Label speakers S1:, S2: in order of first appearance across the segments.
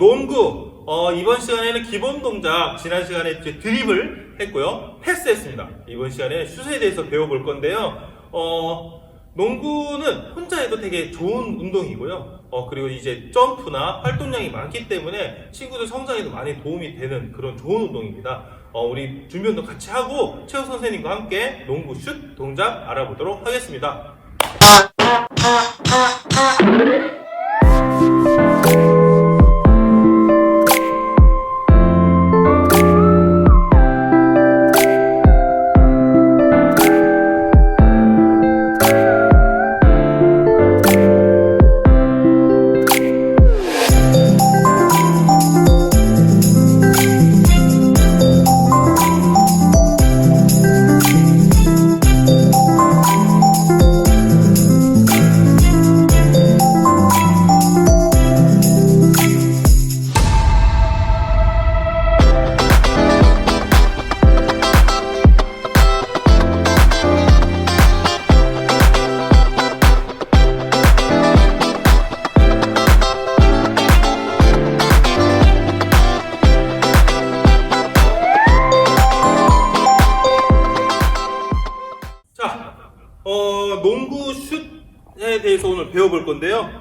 S1: 농구. 어, 이번 시간에는 기본 동작, 지난 시간에 드립을 했고요. 패스했습니다. 이번 시간에 슛에 대해서 배워볼 건데요. 어, 농구는 혼자 해도 되게 좋은 운동이고요. 어, 그리고 이제 점프나 활동량이 많기 때문에 친구들 성장에도 많이 도움이 되는 그런 좋은 운동입니다. 어, 우리 준비 운동 같이 하고 최우 선생님과 함께 농구 슛 동작 알아보도록 하겠습니다.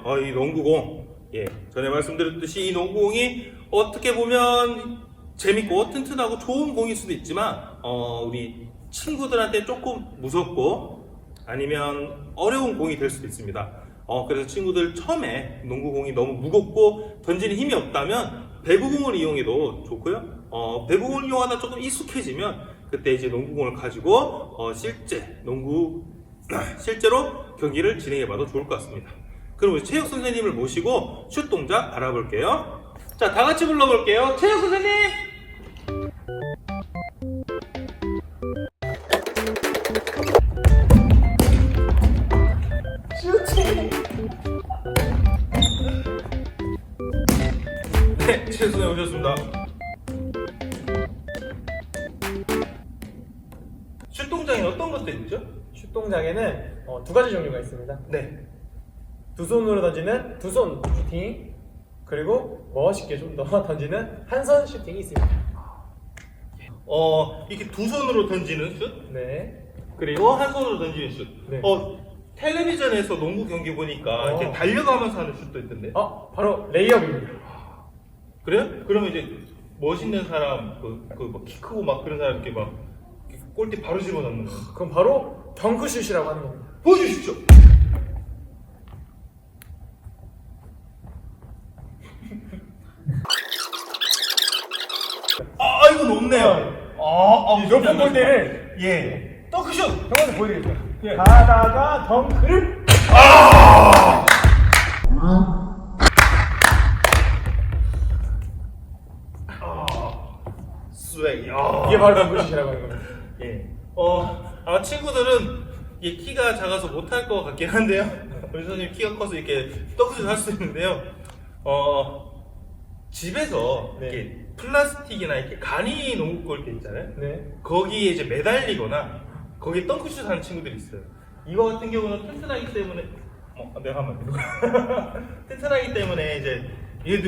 S1: 어, 이 농구공. 예, 전에 말씀드렸듯이 이 농구공이 어떻게 보면 재밌고 튼튼하고 좋은 공일 수도 있지만, 어, 우리 친구들한테 조금 무섭고 아니면 어려운 공이 될 수도 있습니다. 어, 그래서 친구들 처음에 농구공이 너무 무겁고 던지는 힘이 없다면 배구공을 이용해도 좋고요. 어, 배구공을 이용하다 조금 익숙해지면 그때 이제 농구공을 가지고 어, 실제 농구 실제로 경기를 진행해봐도 좋을 것 같습니다. 그럼 우리 체육 선생님을 모시고 슛 동작 알아볼게요. 자, 다 같이 불러볼게요. 체육 선생님. 네, 체육 선생님 오셨습니다. 슛 동작에는 어떤 것들이 있죠?
S2: 슛 동작에는 어, 두 가지 종류가 있습니다.
S1: 네.
S2: 두 손으로 던지는 두 손 슈팅 그리고 멋있게 좀 더 던지는 한 손 슈팅이 있습니다.
S1: 어, 이렇게 두 손으로 던지는 슛,
S2: 네.
S1: 그리고 한 손으로 던지는 슛.
S2: 네.
S1: 어, 텔레비전에서 농구 경기 보니까
S2: 어.
S1: 이렇게 달려가면서 하는 슛도 있던데.
S2: 어 바로 레이업입니다.
S1: 그래요? 그러면 이제 멋있는 사람, 그, 그, 막키 크고 막 그런 사람 이렇게 막 이렇게 골대 바로 집어넣는 거.
S2: 그럼 바로 덩크슛이라고 하는 겁니다.
S1: 보여주십시오. 아, 이거 높네요. 아, 아,
S2: 높은 골대를
S1: 예. 덩크슛!
S2: 형한테 보여드릴게요.
S1: 예.
S2: 가다가 덩크를
S1: 스웩. 야.
S2: 이게 바로 덩크슛이라고 하는 겁니다.
S1: 예. 어, 아마 친구들은 이 키가 작아서 못할 것 같긴 한데요. 우리 선생님 키가 커서 이렇게 떡을 할수 있는데요. 어, 집에서
S2: 네.
S1: 이렇게 플라스틱이나 이렇게 간이 농구 골대 있잖아요.
S2: 네.
S1: 거기에 이제 매달리거나 거기에 덩크슛 하는 친구들이 있어요. 이거 같은 경우는 튼튼하기 때문에 어, 내가 하면 안 튼튼하기 때문에 이제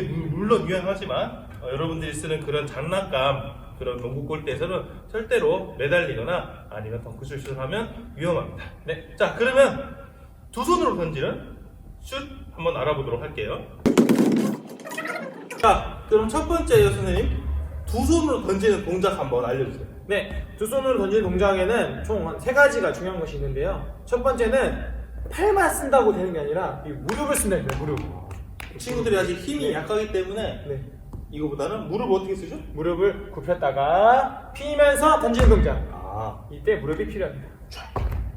S1: 물- 물론 유행하지만 어, 여러분들이 쓰는 그런 장난감 그런 농구 골대에서는 절대로 매달리거나 아니면 덩크슛을 하면 위험합니다. 네, 자 그러면 두 손으로 던지는 슛 한번 알아보도록 할게요. 자, 그럼 첫 번째요 선생님 두 손으로 던지는 동작 한번 알려주세요.
S2: 네, 두 손으로 던지는 동작에는 총한세 가지가 중요한 것이 있는데요. 첫 번째는 팔만 쓴다고 되는 게 아니라 이 무릎을 쓴다는 거예요, 무릎.
S1: 친구들이 아직 힘이 약하기 때문에
S2: 네.
S1: 이거보다는 무릎 어떻게 쓰죠?
S2: 무릎을 굽혔다가 피면서 던지는 동작.
S1: 아,
S2: 이때 무릎이 필요합니다.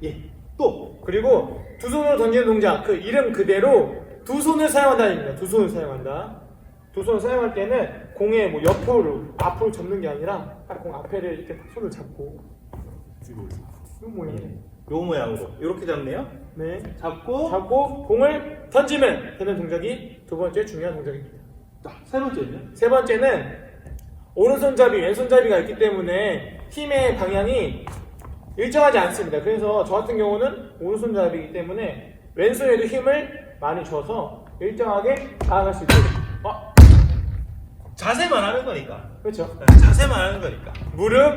S1: 예. 또
S2: 그리고 두 손으로 던지는 동작, 그 이름 그대로 두 손을 사용한다입니다. 두 손을 사용한다. 두 손을 사용할 때는 공의 뭐 옆으로, 앞으로 접는 게 아니라 딱 공 앞에를 이렇게 딱 손을 잡고 이 모양.
S1: 요 모양으로 이렇게 잡네요.
S2: 네.
S1: 잡고
S2: 잡고 공을 던지면 되는 동작이 두 번째 중요한 동작입니다.
S1: 자, 세 번째는요?
S2: 세 번째는 오른손잡이, 왼손잡이가 있기 때문에 힘의 방향이 일정하지 않습니다. 그래서 저 같은 경우는 오른손잡이기 때문에 왼손에도 힘을 많이 줘서 일정하게 다가갈 수 있도록. 어,
S1: 자세만 하는 거니까.
S2: 그렇죠.
S1: 네, 자세만 하는 거니까.
S2: 무릎,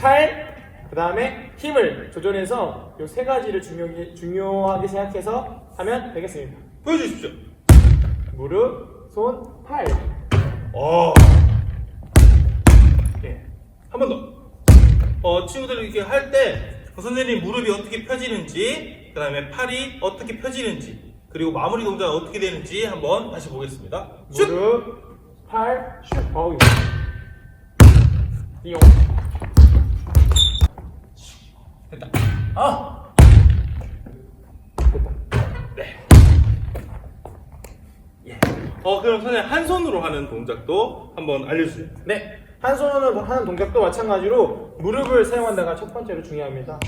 S2: 팔, 그 다음에 힘을 조절해서 이 세 가지를 중요, 중요하게 생각해서 하면 되겠습니다.
S1: 보여주십시오.
S2: 무릎, 손, 팔.
S1: 어. 예. 한 번 더. 어, 친구들 이렇게 할 때, 선생님 무릎이 어떻게 펴지는지, 그 다음에 팔이 어떻게 펴지는지, 그리고 마무리 동작은 어떻게 되는지 한번 다시 보겠습니다. 슛!
S2: 무릎, 팔, 슛. 어우. 띠용.
S1: 됐다. 아! 네. 예. 어, 그럼 선생님 한 손으로 하는 동작도 한번 알려주세요.
S2: 네. 한 손으로 하는 동작도 마찬가지로 무릎을 사용한다가 첫 번째로 중요합니다.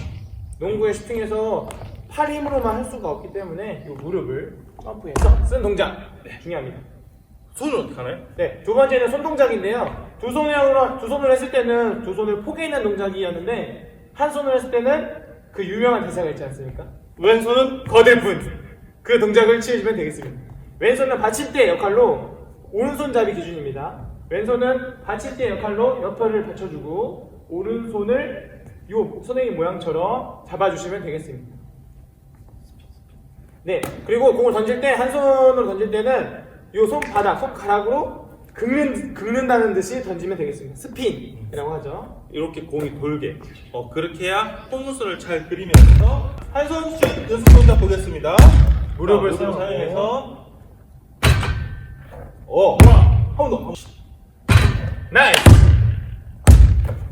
S2: 농구의 슈팅에서 팔 힘으로만 할 수가 없기 때문에 이 무릎을 점프해서 쓴 동작 네, 중요합니다.
S1: 손은 어떻게 하나요?
S2: 네, 두 번째는 손 동작인데요. 두 손으로 두 손을 했을 때는 두 손을 포개 있는 동작이었는데 한 손을 했을 때는 그 유명한 대사가 있지 않습니까?
S1: 왼손은
S2: 거들 뿐. 그 동작을 취해주면 되겠습니다. 왼손은 받침대 역할로 오른손잡이 기준입니다. 왼손은 받침대 역할로 옆팔을 받쳐주고 오른손을 요 선생님 모양처럼 잡아주시면 되겠습니다. 네, 그리고 공을 던질 때 한 손으로 던질 때는 요 손바닥, 손가락으로 긁는, 긁는다는 듯이 던지면 되겠습니다. 스핀이라고 하죠.
S1: 이렇게 공이 돌게. 어, 그렇게 해야 홈런스를 잘 그리면서 한손슛 연습 동작 보겠습니다.
S2: 무릎을
S1: 자. 사용해서 어, 한번 더.
S2: 나이스!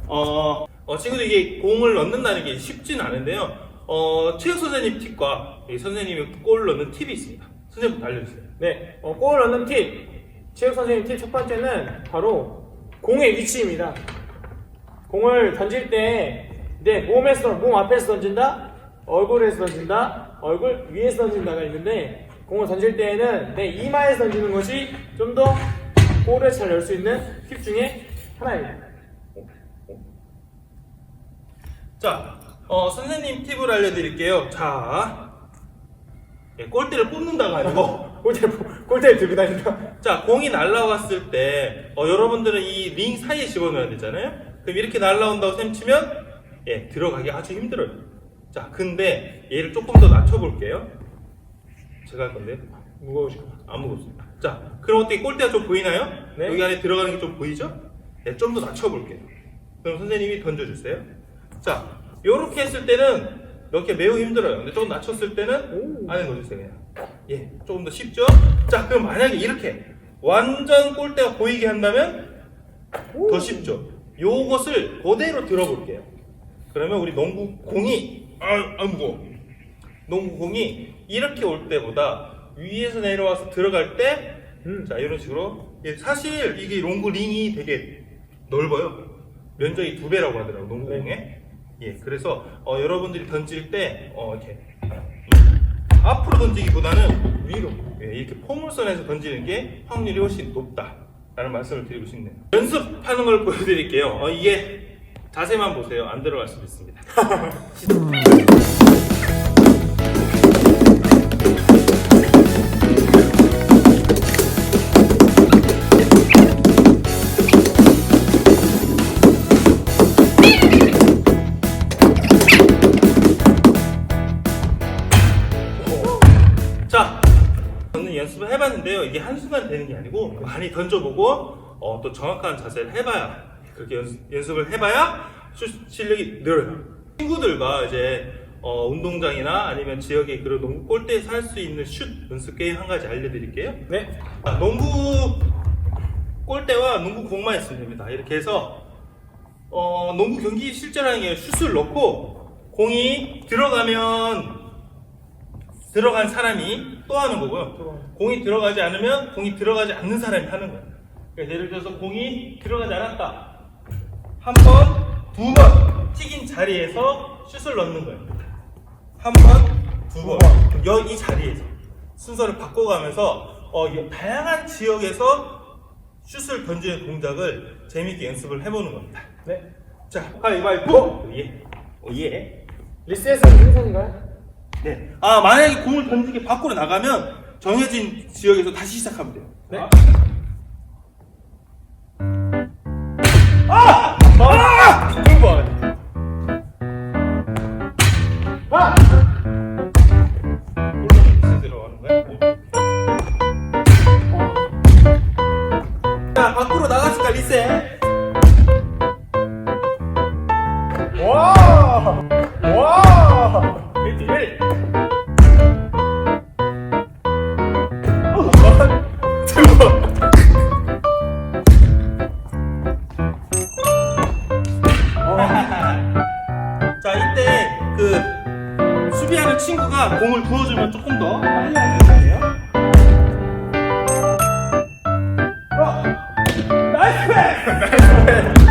S1: 어, 어, 친구들 이게 공을 넣는다는 게 쉽진 않은데요. 어, 체육 선생님 팁과 이 선생님이 골 넣는 팁이 있습니다. 선생님부터 알려주세요.
S2: 네, 어, 골 넣는 팁. 체육 선생님 팁 첫 번째는 바로 공의 위치입니다. 공을 던질 때 내 몸에서 몸 앞에서 던진다, 얼굴에서 던진다, 얼굴 위에서 던진다가 있는데 공을 던질 때에는 내 이마에서 던지는 것이 좀 더 골을 잘 넣을 수 있는 팁 중에 하나입니다.
S1: 자, 어, 선생님 팁을 알려드릴게요. 자, 예, 골대를 뽑는다가 아니고
S2: 골대 골대를 들고 다닌다.
S1: 자, 공이 날라왔을 때, 어, 여러분들은 이 링 사이에 집어넣어야 되잖아요? 그럼 이렇게 날라온다고 셈 치면, 예, 들어가기 아주 힘들어요. 자, 근데 얘를 조금 더 낮춰볼게요. 제가 할 건데,
S2: 무거우시고.
S1: 안 무겁습니다. 자, 그럼 어떻게 골대가 좀 보이나요?
S2: 네.
S1: 여기 안에 들어가는 게 좀 보이죠? 네, 좀 더 낮춰볼게요. 그럼 선생님이 던져주세요. 자, 요렇게 했을 때는 넣기 매우 힘들어요. 근데 조금 낮췄을 때는
S2: 오.
S1: 안에 넣어주세요, 그냥. 예, 조금 더 쉽죠? 자, 그럼 만약에 이렇게 완전 골대가 보이게 한다면 더 쉽죠? 요것을 그대로 들어볼게요. 그러면 우리 농구 공이, 아, 아, 무거워. 농구 공이 이렇게 올 때보다 위에서 내려와서 들어갈 때,
S2: 음.
S1: 자, 이런 식으로. 예, 사실 이게 농구 링이 되게 넓어요. 면적이 두 배라고 하더라고요, 농구
S2: 네.
S1: 공에. 예, 그래서 어, 여러분들이 던질 때, 어, 이렇게. 음, 앞으로 던지기보다는 위로, 예, 이렇게 포물선에서 던지는 게 확률이 훨씬 높다. 라는 말씀을 드리고 싶네요. 연습하는 걸 보여드릴게요. 어, 이게 자세만 보세요. 안 들어갈 수도 있습니다. 연습을 해봤는데요. 이게 한순간 되는 게 아니고 많이 던져보고 어, 또 정확한 자세를 해봐야 그렇게 연습, 을 해봐야 슛 실력이 늘어요. 친구들과 이제 어, 운동장이나 아니면 지역의 그런 농구 골대에서 할 수 있는 슛 연습 게임 한 가지 알려드릴게요.
S2: 네.
S1: 자, 농구 골대와 농구 공만 있으면 됩니다. 이렇게 해서 어, 농구 경기 실제라는 게 슛을 넣고 공이 들어가면 들어간 사람이 또 하는 거고요. 공이 들어가지 않으면 공이 들어가지 않는 사람이 하는 거예요. 그러니까 예를 들어서 공이 들어가지 않았다. 한 번, 두 번 튀긴 자리에서 슛을 넣는 거예요. 한 번, 두 번. 여, 이 자리에서 순서를 바꿔가면서 어, 이 다양한 지역에서 슛을 던지는 동작을 재밌게 연습을 해보는 겁니다.
S2: 네.
S1: 자, 가위바위보! 예. 오, 예.
S2: 리셋은 생선인가요?
S1: 네. 아, 만약에 공을 던지게 밖으로 나가면 정해진 지역에서 다시 시작하면 돼요.
S2: 네. 번. 아!
S1: 순서대로 하는 거야? 자, 밖으로 나갔을까, 리셋?
S2: 와! 와! 패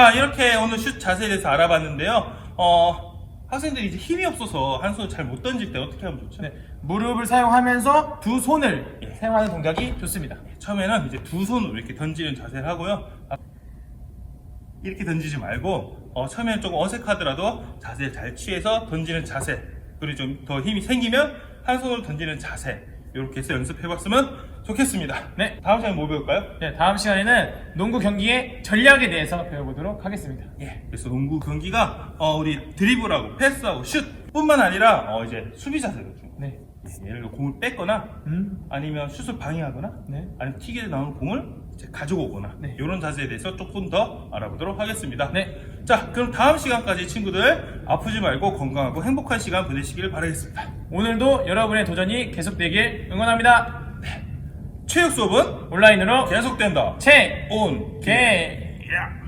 S1: 자 이렇게 오늘 슛 자세에 대해서 알아봤는데요 어 학생들이 이제 힘이 없어서 한 손을 잘못 던질 때 어떻게 하면 좋죠?
S2: 네, 무릎을 사용하면서 두 손을 사용하는 동작이 좋습니다.
S1: 처음에는 이제 두 손으로 이렇게 던지는 자세를 하고요. 아, 이렇게 던지지 말고 어, 처음에는 조금 어색하더라도 자세를 잘 취해서 던지는 자세 그리고 좀 더 힘이 생기면 한 손으로 던지는 자세 이렇게 해서 연습해봤으면 좋겠습니다.
S2: 네.
S1: 다음 시간에 뭐 배울까요?
S2: 네, 다음 시간에는 농구 경기의 전략에 대해서 배워보도록 하겠습니다.
S1: 예, 그래서 농구 경기가 어, 우리 드리블하고 패스하고 슛뿐만 아니라 어, 이제 수비 자세도 좀
S2: 네.
S1: 예, 예를 들어 공을 뺐거나
S2: 음.
S1: 아니면 슛을 방해하거나
S2: 네.
S1: 아니면 튀게 나오는 공을 이제 가지고 오거나
S2: 네.
S1: 이런 자세에 대해서 조금 더 알아보도록 하겠습니다.
S2: 네.
S1: 자, 그럼 다음 시간까지 친구들 아프지 말고 건강하고 행복한 시간 보내시길 바라겠습니다.
S2: 오늘도 여러분의 도전이 계속되길 응원합니다.
S1: 체육 수업은
S2: 온라인으로
S1: 계속된다.
S2: 체,
S1: 온,
S2: 개,
S1: 야.